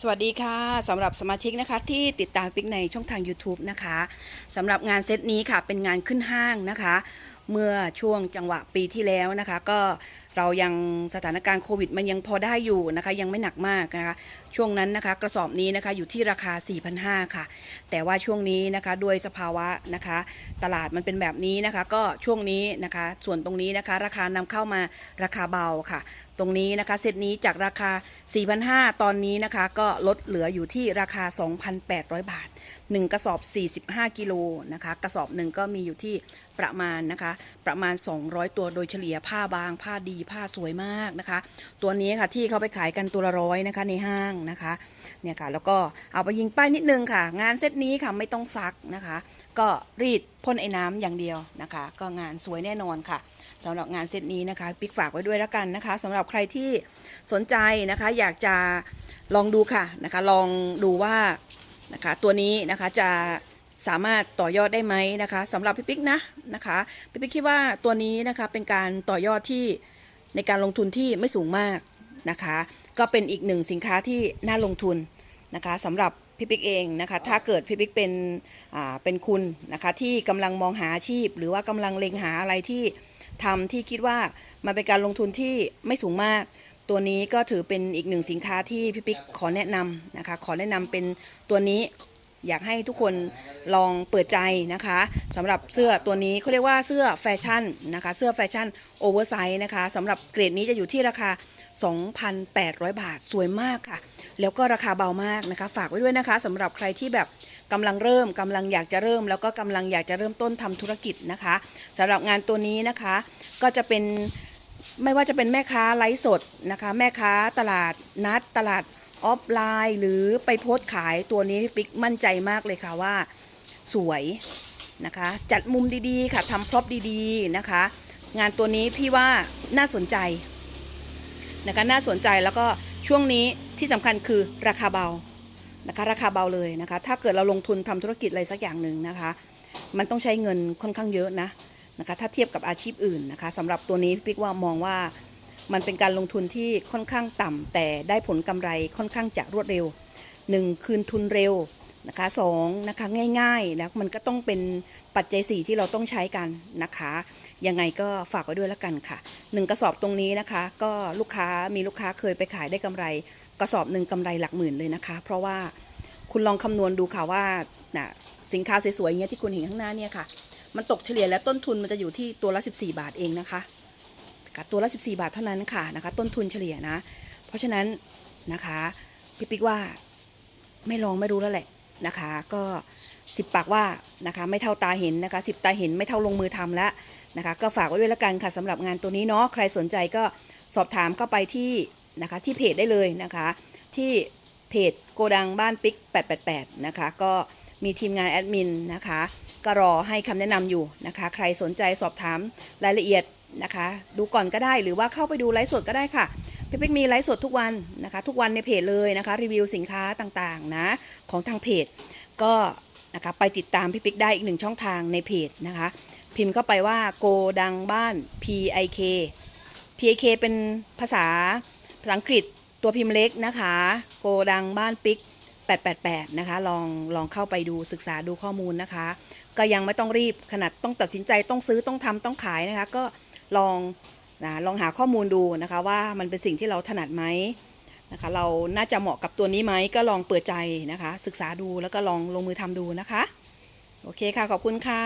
สวัสดีค่ะสำหรับสมาชิกนะคะที่ติดตามปิกในช่องทาง YouTube นะคะสำหรับงานเซตนี้ค่ะเป็นงานขึ้นห้างนะคะ เมื่อช่วงจังหวะปีที่แล้วนะคะ ก็เรายังสถานการณ์โควิดมันยังพอได้อยู่นะคะ ยังไม่หนักมากนะคะ ช่วงนั้นนะคะกระสอบนี้นะคะอยู่ที่ราคา 4,500 ค่ะ แต่ว่าช่วงนี้นะคะด้วยสภาวะนะคะ ตลาดมันเป็นแบบนี้นะคะ ก็ช่วงนี้นะคะ ส่วนตรงนี้นะคะ ราคานำเข้ามาราคาเบาค่ะ ตรงนี้นะคะเซตนี้จากราคา 4,500 ตอนนี้นะคะ ก็ลดเหลืออยู่ที่ราคา 2,800 บาท 1 กระสอบ 45 กิโลนะคะกระสอบหนึ่งก็มีอยู่ที่ประมาณนะคะประมาณ 200 ตัวโดยเฉลี่ยผ้าบาง ผ้าดีผ้าสวยมากนะคะ ตัวนี้ค่ะที่เขาไปขายกันตัวละร้อยนะคะในห้างนะคะเนี่ยค่ะแล้วก็เอาไปยิงป้ายนิดนึงค่ะ งานเซตนี้ค่ะไม่ต้องซักนะคะ ก็รีดพ่นไอ้น้ำอย่างเดียวนะคะ ก็งานสวยแน่นอนค่ะสำหรับงานเซตนี้นะคะปิ๊กฝากไว้ด้วยแล้วกันนะคะสำหรับใครที่สนใจนะคะอยากจะลองดูค่ะนะคะลองดูว่า นะคะตัวนี้นะคะจะสามารถต่อยอดได้ไหมนะคะสำหรับพี่ปิ๊กนะนะคะพี่ปิ๊กคิดว่าตัวนี้นะคะเป็นการต่อยอดที่ในการลงทุนที่ไม่สูงมากนะคะก็เป็นอีกหนึ่งสินค้าที่น่าลงทุนนะคะสำหรับพี่ปิ๊กเองนะคะถ้าเกิดพี่ปิ๊กเป็นอ่าเป็นคุณนะคะที่กำลังมองหาอาชีพ หรือว่ากำลังเล็งหาอะไรที่ทำที่คิดว่ามันเป็นการลงทุนที่ไม่สูงมาก ตัวนี้ก็ถือเป็นอีกหนึ่งสินค้าที่พี่ปิ๊กขอแนะนำนะคะ ขอแนะนำเป็นตัวนี้อยากให้ทุกคนลองเปิดใจนะคะสำหรับเสื้อตัวนี้เขาเรียกว่าเสื้อแฟชั่นนะคะ เสื้อแฟชั่นโอเวอร์ไซส์นะคะสำหรับเกรดนี้จะอยู่ที่ราคา 2,800 บาทสวยมากค่ะ แล้วก็ราคาเบามากนะคะ ฝากไว้ด้วยนะคะสำหรับใครที่แบบกำลังเริ่มกำลังอยากจะเริ่ม แล้วก็กำลังอยากจะเริ่มต้นทำธุรกิจนะคะสำหรับงานตัวนี้นะคะ ก็จะเป็น ไม่ว่าจะเป็นแม่ค้าไลฟ์สดนะคะ แม่ค้าตลาดนัดตลาดออฟไลน์ หรือไปโพสต์ขายตัวนี้พี่ปิ๊กมั่นใจมากเลยค่ะว่า สวยนะคะ จัดมุมดีๆ ค่ะทำพร็อพดีๆนะคะ งานตัวนี้พี่ว่าน่าสนใจนะคะน่าสนใจแล้วก็ช่วงนี้ที่สำคัญคือราคาเบานะคะราคาเบาเลยนะคะ ถ้าเกิดเราลงทุนทำธุรกิจอะไรสักอย่างหนึ่งนะคะ มันต้องใช้เงินค่อนข้างเยอะนะ นะคะถ้าเทียบกับอาชีพอื่นนะคะสำหรับตัวนี้พี่ปิ๊กว่ามองว่ามันเป็นการลงทุนที่ค่อนข้างต่ำแต่ได้ผลกำไรค่อนข้างจะรวดเร็ว 1. คืนทุนเร็วนะคะสองนะคะง่ายๆนะมันก็ต้องเป็นปัจจัย4ที่เราต้องใช้กันนะคะ ยังไงก็ฝากไว้ด้วยละกันค่ะ 1 กระสอบตรงนี้นะคะ ก็ลูกค้ามีลูกค้าเคยไปขายได้กำไร กระสอบหนึ่งกำไรหลักหมื่นเลยนะคะ เพราะว่าคุณลองคำนวณดูค่ะว่านะสินค้าสวยๆอย่างเงี้ยที่คุณเห็นข้างหน้าเนี่ยค่ะ มันตกเฉลี่ยแล้วต้นทุนมันจะอยู่ที่ตัวละ 14 บาทเองนะคะค่ะตัวละ 14 บาทเท่านั้นค่ะนะคะ ต้นทุนเฉลี่ยนะ เพราะฉะนั้นนะคะพี่ปิ๊กว่าไม่ลองไม่รู้แล้วแหละนะคะ ก็สิบปากว่านะคะไม่เท่าตาเห็นนะคะสิบตาเห็นไม่เท่าลงมือทำแล้วนะคะ ก็ฝากไว้ด้วยละกันค่ะสำหรับงานตัวนี้เนาะใครสนใจก็สอบถามเข้าไปที่นะคะที่เพจได้เลยนะคะ ที่เพจโกดังบ้านปิ๊ก 888 นะคะ ก็มีทีมงานแอดมินนะคะ ก็รอให้คำแนะนำอยู่นะคะ ใครสนใจสอบถามรายละเอียดนะคะ ดูก่อนก็ได้หรือว่าเข้าไปดูไลฟ์สดก็ได้ค่ะพี่ปิ๊กมีไลฟ์สดทุกวันนะคะ ทุกวันในเพจเลยนะคะ รีวิวสินค้าต่างๆนะของทางเพจ ก็นะคะไปติดตามพี่ปิ๊กได้อีกหนึ่งช่องทางในเพจนะคะ พิมพ์เข้าไปว่าโกดังบ้าน PIK PIK เป็นภาษาภาษาอังกฤษตัวพิมพ์เล็กนะคะ โกดังบ้านปิ๊ก888 นะคะ ลองลองเข้าไปดูศึกษาดูข้อมูลนะคะ ก็ยังไม่ต้องรีบขนาดต้องตัดสินใจต้องซื้อต้องทำต้องขายนะคะ ก็ลองนะลองหาข้อมูลดูนะคะ ว่ามันเป็นสิ่งที่เราถนัดไหมนะคะ เราน่าจะเหมาะกับตัวนี้ไหมก็ลองเปิดใจนะคะ ศึกษาดูแล้วก็ลองลงมือทำดูนะคะ โอเคค่ะขอบคุณค่ะ